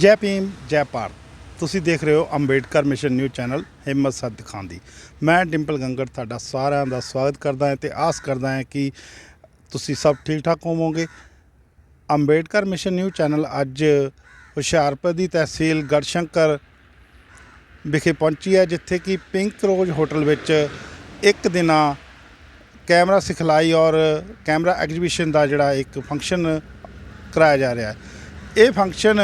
ਜੈ ਭੀਮ, ਜੈ ਭਾਰਤ। ਤੁਸੀਂ ਦੇਖ ਰਹੇ ਹੋ ਅੰਬੇਡਕਰ ਮਿਸ਼ਨ ਨਿਊਜ਼ ਚੈਨਲ, ਹਿੰਮਤ ਸੱਦ ਖਾਨ ਦੀ। ਮੈਂ ਡਿੰਪਲ ਗੰਗੜ, ਤੁਹਾਡਾ ਸਾਰਿਆਂ ਦਾ ਸਵਾਗਤ ਕਰਦਾ ਹਾਂ ਤੇ ਆਸ ਕਰਦਾ ਹਾਂ ਕਿ ਤੁਸੀਂ ਸਭ ਠੀਕ ਠਾਕ ਹੋਵੋਗੇ। ਅੰਬੇਡਕਰ ਮਿਸ਼ਨ ਨਿਊਜ਼ ਚੈਨਲ ਅੱਜ ਹੁਸ਼ਿਆਰਪੁਰ ਦੀ ਤਹਿਸੀਲ ਗੜਸ਼ੰਕਰ ਵਿਖੇ ਪਹੁੰਚੀ ਹੈ, ਜਿੱਥੇ ਕਿ ਪਿੰਕ ਰੋਜ਼ ਹੋਟਲ ਵਿੱਚ ਇੱਕ ਦਿਨਾ ਕੈਮਰਾ ਸਿਖਲਾਈ ਔਰ ਕੈਮਰਾ ਐਗਜ਼ੀਬਿਸ਼ਨ ਦਾ ਜਿਹੜਾ ਇੱਕ ਫੰਕਸ਼ਨ ਕਰਾਇਆ ਜਾ ਰਿਹਾ ਹੈ। ਇਹ ਫੰਕਸ਼ਨ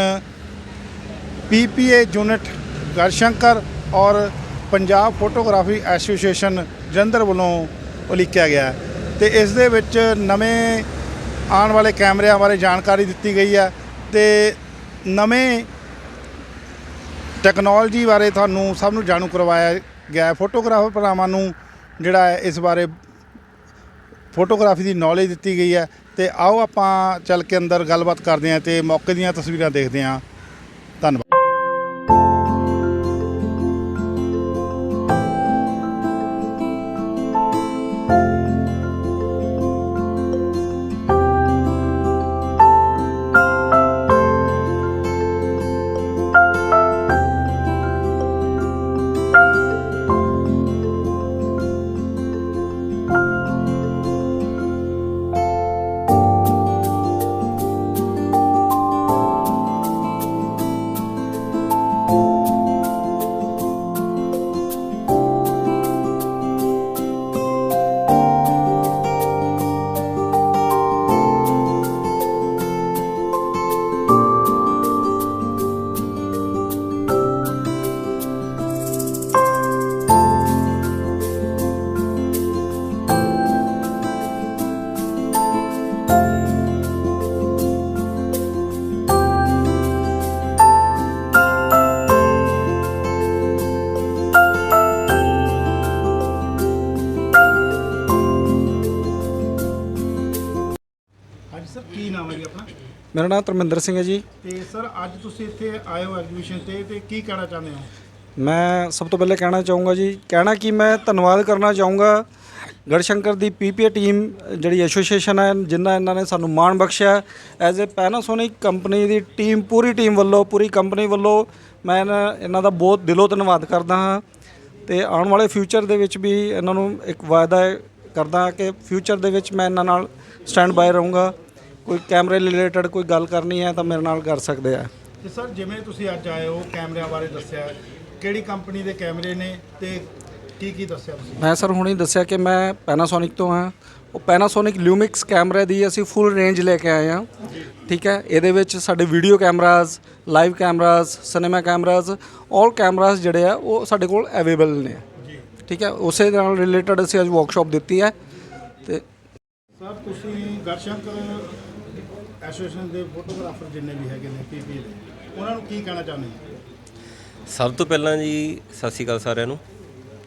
ਪੀਪੀਏ ਯੂਨਿਟ ਗਰਸ਼ੰਕਰ ਔਰ ਪੰਜਾਬ ਫੋਟੋਗ੍ਰਾਫੀ ਐਸੋਸੀਏਸ਼ਨ ਜਲੰਧਰ ਵੱਲੋਂ ਉਲੀਕਿਆ ਗਿਆ ਹੈ ਤੇ ਇਸ ਦੇ ਵਿੱਚ ਨਵੇਂ ਆਉਣ ਵਾਲੇ ਕੈਮਰਿਆਂ ਬਾਰੇ ਜਾਣਕਾਰੀ ਦਿੱਤੀ ਗਈ ਹੈ ਤੇ ਨਵੇਂ ਟੈਕਨੋਲੋਜੀ ਬਾਰੇ ਤੁਹਾਨੂੰ ਸਭ ਨੂੰ ਜਾਣੂ ਕਰਵਾਇਆ ਗਿਆ ਫੋਟੋਗ੍ਰਾਫਰ ਭਰਾਵਾਂ ਨੂੰ ਜਿਹੜਾ ਹੈ ਇਸ ਬਾਰੇ ਫੋਟੋਗ੍ਰਾਫੀ ਦੀ ਨੌਲੇਜ ਦਿੱਤੀ ਗਈ ਹੈ ਤੇ ਆਓ ਆਪਾਂ ਚੱਲ ਕੇ ਅੰਦਰ ਗੱਲਬਾਤ ਕਰਦੇ ਹਾਂ ਤੇ ਮੌਕੇ ਦੀਆਂ ਤਸਵੀਰਾਂ ਦੇਖਦੇ ਹਾਂ। ਆਪਣਾ ਮੇਰਾ ਨਾਮ ਧਰਮਿੰਦਰ ਸਿੰਘ ਹੈ ਜੀ। ਤੇ ਸਰ ਅੱਜ ਤੁਸੀਂ ਇੱਥੇ ਆਏ ਹੋ ਐਗਜ਼ੀਬਿਸ਼ਨ ਤੇ ਤੇ ਕੀ ਕਹਿਣਾ ਚਾਹੁੰਦੇ ਹੋ? ਮੈਂ ਸਭ ਤੋਂ ਪਹਿਲੇ ਕਹਿਣਾ ਚਾਹੂੰਗਾ ਜੀ ਕਹਿਣਾ ਕਿ ਮੈਂ ਧੰਨਵਾਦ ਕਰਨਾ ਚਾਹੂੰਗਾ ਗੜਸ਼ੰਕਰ ਦੀ ਪੀਪੀਏ ਟੀਮ ਜਿਹੜੀ ਐਸੋਸੀਏਸ਼ਨ ਹੈ ਜਿਨ੍ਹਾਂ ਇਹਨਾਂ ਨੇ ਸਾਨੂੰ ਮਾਣ ਬਖਸ਼ਿਆ। ਐਜ਼ ਅ ਪੈਨਾਸੋਨਿਕ ਕੰਪਨੀ ਦੀ ਟੀਮ ਪੂਰੀ ਟੀਮ ਵੱਲੋਂ ਪੂਰੀ ਕੰਪਨੀ ਵੱਲੋਂ ਮੈਂ ਇਹਨਾਂ- ਇਹਨਾਂ ਦਾ ਬਹੁਤ ਦਿਲੋਂ ਧੰਨਵਾਦ ਕਰਦਾ ਹਾਂ। ਤੇ ਆਉਣ ਵਾਲੇ ਫਿਊਚਰ ਦੇ ਵਿੱਚ ਵੀ ਇਹਨਾਂ ਨੂੰ ਇੱਕ ਵਾਅਦਾ ਹੈ- ਕਰਦਾ ਕਿ ਫਿਊਚਰ ਦੇ ਵਿੱਚ ਮੈਂ ਇਹਨਾਂ ਨਾਲ ਸਟੈਂਡ ਬਾਏ ਰਹੂੰਗਾ। ਕੋਈ ਕੈਮਰੇ ਰਿਲੇਟਡ ਕੋਈ ਗੱਲ ਕਰਨੀ ਹੈ ਤਾਂ ਮੇਰੇ ਨਾਲ ਕਰ ਸਕਦੇ ਆ। ਤੇ ਸਰ ਜਿਵੇਂ ਤੁਸੀਂ ਅੱਜ ਆਏ ਹੋ ਕੈਮਰਿਆਂ ਬਾਰੇ ਦੱਸਿਆ ਕਿਹੜੀ ਕੰਪਨੀ ਦੇ ਕੈਮਰੇ ਨੇ ਤੇ ਕੀ ਕੀ ਦੱਸਿਆ ਤੁਸੀਂ? ਮੈਂ ਸਰ ਹੁਣੇ ਦੱਸਿਆ ਕਿ ਮੈਂ ਪੈਨਾਸੋਨਿਕ ਤੋਂ ਹਾਂ। ਉਹ ਪੈਨਾਸੋਨਿਕ ਲਿਊਮਿਕਸ ਕੈਮਰੇ ਦੀ ਅਸੀਂ ਫੁੱਲ ਰੇਂਜ ਲੈ ਕੇ ਆਏ ਹਾਂ। ਠੀਕ ਹੈ ਇਹਦੇ ਵਿੱਚ ਸਾਡੇ video cameras live cameras cinema cameras all cameras ਜਿਹੜੇ ਆ ਉਹ ਸਾਡੇ ਕੋਲ ਅਵੇਲੇਬਲ ਨੇ। ਜੀ। ਠੀਕ ਹੈ ਉਸੇ ਨਾਲ ਰਿਲੇਟਡ ਅਸੀਂ ਅੱਜ ਵਰਕਸ਼ਾਪ ਦਿੱਤੀ ਹੈ। ਤੇ ਸਰ ਤੁਸੀਂ ਗੜਸ਼ੰਕਰ ਐਸੋਸੀਏਸ਼ਨ ਦੇ ਫੋਟੋਗ੍ਰਾਫਰ ਜਿੰਨੇ ਵੀ ਹੈਗੇ ਨੇ ਪੀਪੀ ਦੇ ਉਹਨਾਂ ਨੂੰ ਕੀ ਕਹਿਣਾ ਚਾਹੁੰਦੇ ਹੋ ਸਭ ਤੋਂ ਪਹਿਲਾਂ ਜੀ ਸਤਿ ਸ਼੍ਰੀ ਅਕਾਲ ਸਾਰਿਆਂ ਨੂੰ।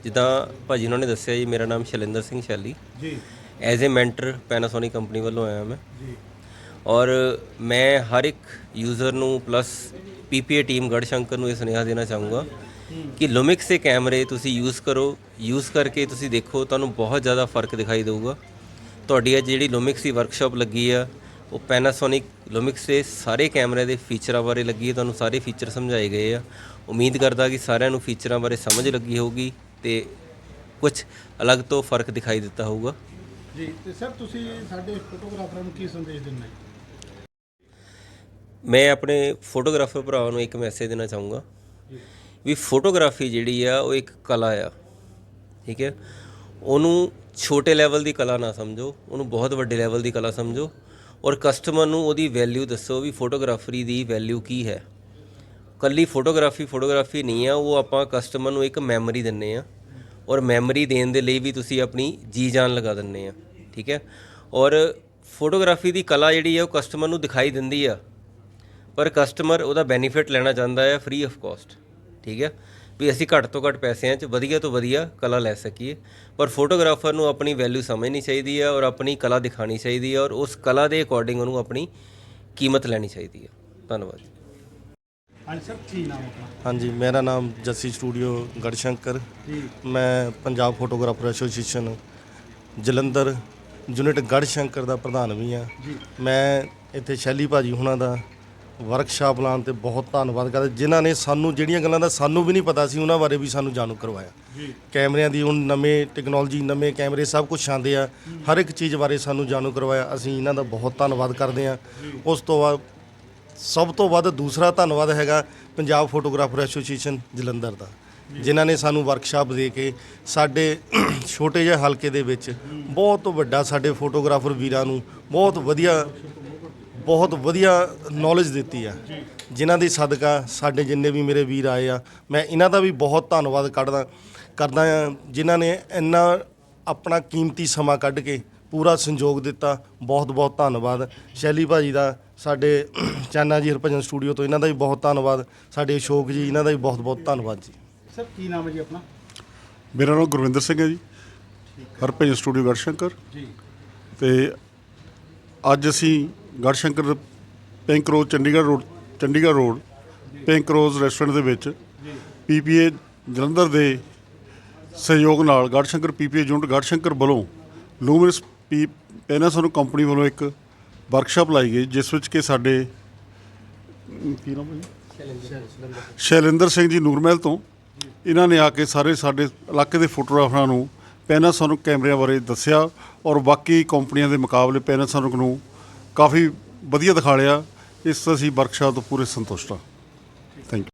ਜਿੱਦਾਂ ਭਾਜੀ ਉਹਨਾਂ ਨੇ ਦੱਸਿਆ ਜੀ ਮੇਰਾ ਨਾਮ Shailinder Singh Shelly. Ji. As a mentor Panasonic company ਵੱਲੋਂ ਆਇਆ ਮੈਂ। ਜੀ। ਔਰ ਮੈਂ ਹਰ ਇੱਕ ਯੂਜ਼ਰ ਨੂੰ ਪਲੱਸ ਪੀਪੀਏ ਟੀਮ ਗੜਸ਼ੰਕਰ ਨੂੰ ਇਹ ਸੁਨੇਹਾ ਦੇਣਾ ਚਾਹੂੰਗਾ ਕਿ ਲੁਮਿਕਸ ਦੇ ਕੈਮਰੇ ਤੁਸੀਂ ਯੂਜ਼ ਕਰੋ। ਯੂਜ਼ ਕਰਕੇ ਤੁਸੀਂ ਦੇਖੋ ਤੁਹਾਨੂੰ ਬਹੁਤ ਜ਼ਿਆਦਾ ਫ਼ਰਕ ਦਿਖਾਈ ਦੇਊਗਾ। ਤੁਹਾਡੀ ਅੱਜ ਜਿਹੜੀ ਲੁਮਿਕਸ ਦੀ ਵਰਕਸ਼ਾਪ ਲੱਗੀ ਆ ਉਹ ਪੈਨਾਸੋਨਿਕ ਲੁਮਿਕਸ ਦੇ ਸਾਰੇ ਕੈਮਰੇ ਦੇ ਫੀਚਰਾਂ ਬਾਰੇ ਲੱਗੀ ਹੈ ਤੁਹਾਨੂੰ ਸਾਰੇ ਫੀਚਰ ਸਮਝਾਏ ਗਏ ਆ। ਉਮੀਦ ਕਰਦਾ ਕਿ ਸਾਰਿਆਂ ਨੂੰ ਫੀਚਰਾਂ ਬਾਰੇ ਸਮਝ ਲੱਗੀ ਹੋਊਗੀ ਤੇ ਕੁਝ ਅਲੱਗ ਤੋਂ ਫ਼ਰਕ ਦਿਖਾਈ ਦਿੱਤਾ ਹੋਊਗਾ। ਜੀ ਤੇ ਸਰ ਤੁਸੀਂ ਸਾਡੇ ਫੋਟੋਗ੍ਰਾਫਰਾਂ ਨੂੰ ਕੀ ਸੰਦੇਸ਼ ਦਿੰਦੇ ਮੈਂ ਆਪਣੇ ਫੋਟੋਗ੍ਰਾਫਰ ਭਰਾਵਾਂ ਨੂੰ ਇੱਕ ਮੈਸੇਜ ਦੇਣਾ ਚਾਹੂੰਗਾ ਵੀ ਫੋਟੋਗ੍ਰਾਫੀ ਜਿਹੜੀ ਆ ਉਹ ਇੱਕ ਕਲਾ ਆ ਠੀਕ ਹੈ? ਉਹਨੂੰ ਛੋਟੇ ਲੈਵਲ ਦੀ ਕਲਾ ਨਾ ਸਮਝੋ ਉਹਨੂੰ ਬਹੁਤ ਵੱਡੇ ਲੈਵਲ ਦੀ ਕਲਾ ਸਮਝੋ। ਔਰ ਕਸਟਮਰ ਨੂੰ ਉਹਦੀ ਵੈਲਿਊ ਦੱਸੋ ਵੀ ਫੋਟੋਗ੍ਰਾਫਰੀ ਦੀ ਵੈਲਿਊ ਕੀ ਹੈ। ਕੱਲੀ ਫੋਟੋਗ੍ਰਾਫੀ ਫੋਟੋਗ੍ਰਾਫੀ ਨਹੀਂ ਆ, ਉਹ ਆਪਾਂ ਕਸਟਮਰ ਨੂੰ ਇੱਕ ਮੈਮਰੀ ਦਿੰਨੇ ਆ। ਔਰ ਮੈਮਰੀ ਦੇਣ ਦੇ ਲਈ ਵੀ ਤੁਸੀਂ ਆਪਣੀ ਜੀ ਜਾਨ ਲਗਾ ਦਿੰਨੇ ਆ, ਠੀਕ ਹੈ? ਔਰ ਫੋਟੋਗ੍ਰਾਫੀ ਦੀ ਕਲਾ ਜਿਹੜੀ ਆ, ਉਹ ਕਸਟਮਰ ਨੂੰ ਦਿਖਾਈ ਦਿੰਦੀ ਆ। ਪਰ ਕਸਟਮਰ ਉਹਦਾ ਬੈਨੀਫਿਟ ਲੈਣਾ ਚਾਹੁੰਦਾ ਹੈ ਫ੍ਰੀ ਆਫ ਕਾਸਟ ਠੀਕ ਹੈ? ਵੀ ਅਸੀਂ ਘੱਟ ਤੋਂ ਘੱਟ ਪੈਸਿਆਂ 'ਚ ਵਧੀਆ ਤੋਂ ਵਧੀਆ ਕਲਾ ਲੈ ਸਕੀਏ। ਪਰ ਫੋਟੋਗ੍ਰਾਫਰ ਨੂੰ ਆਪਣੀ ਵੈਲਿਊ ਸਮਝਣੀ ਚਾਹੀਦੀ ਹੈ ਔਰ ਆਪਣੀ ਕਲਾ ਦਿਖਾਣੀ ਚਾਹੀਦੀ ਹੈ ਔਰ ਉਸ ਕਲਾ ਦੇ ਅਕੋਰਡਿੰਗ ਉਹਨੂੰ ਆਪਣੀ ਕੀਮਤ ਲੈਣੀ ਚਾਹੀਦੀ ਹੈ। ਧੰਨਵਾਦ। ਹਾਂਜੀ ਸਰ ਕੀ ਨਾਮ ਆਪਣਾ? ਹਾਂਜੀ ਮੇਰਾ ਨਾਮ ਜੱਸੀ ਸਟੂਡੀਓ ਗੜਸ਼ੰਕਰ। ਜੀ। ਮੈਂ Punjab photographer association Jalandhar unit Garhshankar ਦਾ ਪ੍ਰਧਾਨ ਵੀ ਹਾਂ। ਜੀ। ਮੈਂ ਇੱਥੇ ਸ਼ੈਲੀ ਭਾਜੀ ਹੁਣਾਂ ਦਾ ਵਰਕਸ਼ਾਪ ਲਾਉਣ ਤੇ ਬਹੁਤ ਧੰਨਵਾਦ ਕਰਦੇ। ਜਿਨ੍ਹਾਂ ਨੇ ਸਾਨੂੰ ਜਿਹੜੀਆਂ ਗੱਲਾਂ ਦਾ ਸਾਨੂੰ ਵੀ ਨਹੀਂ ਪਤਾ ਸੀ ਉਹਨਾਂ ਬਾਰੇ ਵੀ ਸਾਨੂੰ ਜਾਣੂ ਕਰਵਾਇਆ। ਜੀ। ਕੈਮਰਿਆਂ ਦੀ ਹੁਣ ਨਵੇਂ ਟੈਕਨੋਲੋਜੀ ਨਵੇਂ ਕੈਮਰੇ ਸਭ ਕੁਝ ਆਉਂਦੇ ਆ। ਹਰ ਇੱਕ ਚੀਜ਼ ਬਾਰੇ ਸਾਨੂੰ ਜਾਣੂ ਕਰਵਾਇਆ। ਅਸੀਂ ਇਹਨਾਂ ਦਾ ਬਹੁਤ ਧੰਨਵਾਦ ਕਰਦੇ ਆ ਉਸ ਤੋਂ ਬਾਅਦ ਸਭ ਤੋਂ ਵੱਧ ਦੂਸਰਾ ਧੰਨਵਾਦ ਹੈਗਾ ਪੰਜਾਬ ਫੋਟੋਗ੍ਰਾਫਰ ਐਸੋਸੀਏਸ਼ਨ ਜਲੰਧਰ ਦਾ ਜਿਨ੍ਹਾਂ ਨੇ ਸਾਨੂੰ ਵਰਕਸ਼ਾਪ ਦੇ ਕੇ ਸਾਡੇ ਛੋਟੇ ਜਿਹੇ ਹਲਕੇ ਦੇ ਵਿੱਚ ਬਹੁਤ ਵੱਡਾ ਸਾਡੇ ਫੋਟੋਗ੍ਰਾਫਰ ਵੀਰਾਂ ਨੂੰ ਬਹੁਤ ਵਧੀਆ ਬਹੁਤ ਵਧੀਆ ਨੌਲੇਜ ਦਿੱਤੀ ਆ। ਜਿਨ੍ਹਾਂ ਦੀ ਸਦਕਾ ਸਾਡੇ ਜਿੰਨੇ ਵੀ ਮੇਰੇ ਵੀਰ ਆਏ ਆ ਮੈਂ ਇਹਨਾਂ ਦਾ ਵੀ ਬਹੁਤ ਧੰਨਵਾਦ ਕਰਦਾ ਕਰਦਾ ਆ ਜਿਨ੍ਹਾਂ ਨੇ ਇੰਨਾ ਆਪਣਾ ਕੀਮਤੀ ਸਮਾਂ ਕੱਢ ਕੇ ਪੂਰਾ ਸੰਯੋਗ ਦਿੱਤਾ ਬਹੁਤ ਬਹੁਤ ਧੰਨਵਾਦ। ਸ਼ੈਲੀ ਭਾਜੀ ਦਾ ਸਾਡੇ ਚਾਨਾ ਜੀ ਹਰਭਜਨ ਸਟੂਡੀਓ ਤੋਂ ਇਹਨਾਂ ਦਾ ਵੀ ਬਹੁਤ ਧੰਨਵਾਦ ਸਾਡੇ ਅਸ਼ੋਕ ਜੀ ਇਹਨਾਂ ਦਾ ਵੀ ਬਹੁਤ ਬਹੁਤ ਧੰਨਵਾਦ ਜੀ। ਸਰ ਕੀ ਨਾਮ ਹੈ ਜੀ ਆਪਣਾ? ਮੇਰਾ ਨਾਮ ਗੁਰਵਿੰਦਰ ਸਿੰਘ ਹੈ ਜੀ। ਹਰਭਜਨ ਸਟੂਡੀਓ ਗੜਸ਼ੰਕਰ ਜੀ। ਤੇ ਅੱਜ ਅਸੀਂ Garhshankar pink road, Chandigarh road Chandigarh road, pink rose restaurant ਦੇ ਵਿੱਚ ਪੀਪੀਏ ਜਲੰਧਰ ਦੇ ਸਹਿਯੋਗ ਨਾਲ ਗੜਸ਼ੰਕਰ ਪੀਪੀਏ ਯੂਨਿਟ ਗੜਸ਼ੰਕਰ ਵੱਲੋਂ ਲੂਮਰਸ ਪੀ ਪੈਨਾਸੋਨਿਕ ਕੰਪਨੀ ਵੱਲੋਂ ਇੱਕ ਵਰਕਸ਼ਾਪ ਲਾਈ ਗਈ, ਜਿਸ ਵਿੱਚ ਕਿ ਸਾਡੇ ਕੀ ਨਾਮ ਹੈ ਸ਼ੈਲਿੰਦਰ ਸਿੰਘ ਜੀ ਨੂਰਮਹਿਲ ਤੋਂ ਇਹਨਾਂ ਨੇ ਆ ਕੇ ਸਾਰੇ ਸਾਡੇ ਇਲਾਕੇ ਦੇ ਫੋਟੋਗ੍ਰਾਫਰਾਂ ਨੂੰ ਪੈਨਾਸੋਨਿਕ ਕੈਮਰਿਆਂ ਬਾਰੇ ਦੱਸਿਆ ਔਰ ਬਾਕੀ ਕੰਪਨੀਆਂ ਦੇ ਮੁਕਾਬਲੇ ਪੈਨਾਸੋਨਿਕ ਨੂੰ ਕਾਫੀ ਵਧੀਆ ਦਿਖਾ ਲਿਆ। ਇਸ ਅਸੀਂ ਵਰਕਸ਼ਾਪ ਤੋਂ ਪੂਰੇ ਸੰਤੁਸ਼ਟ ਹਾਂ। Thank you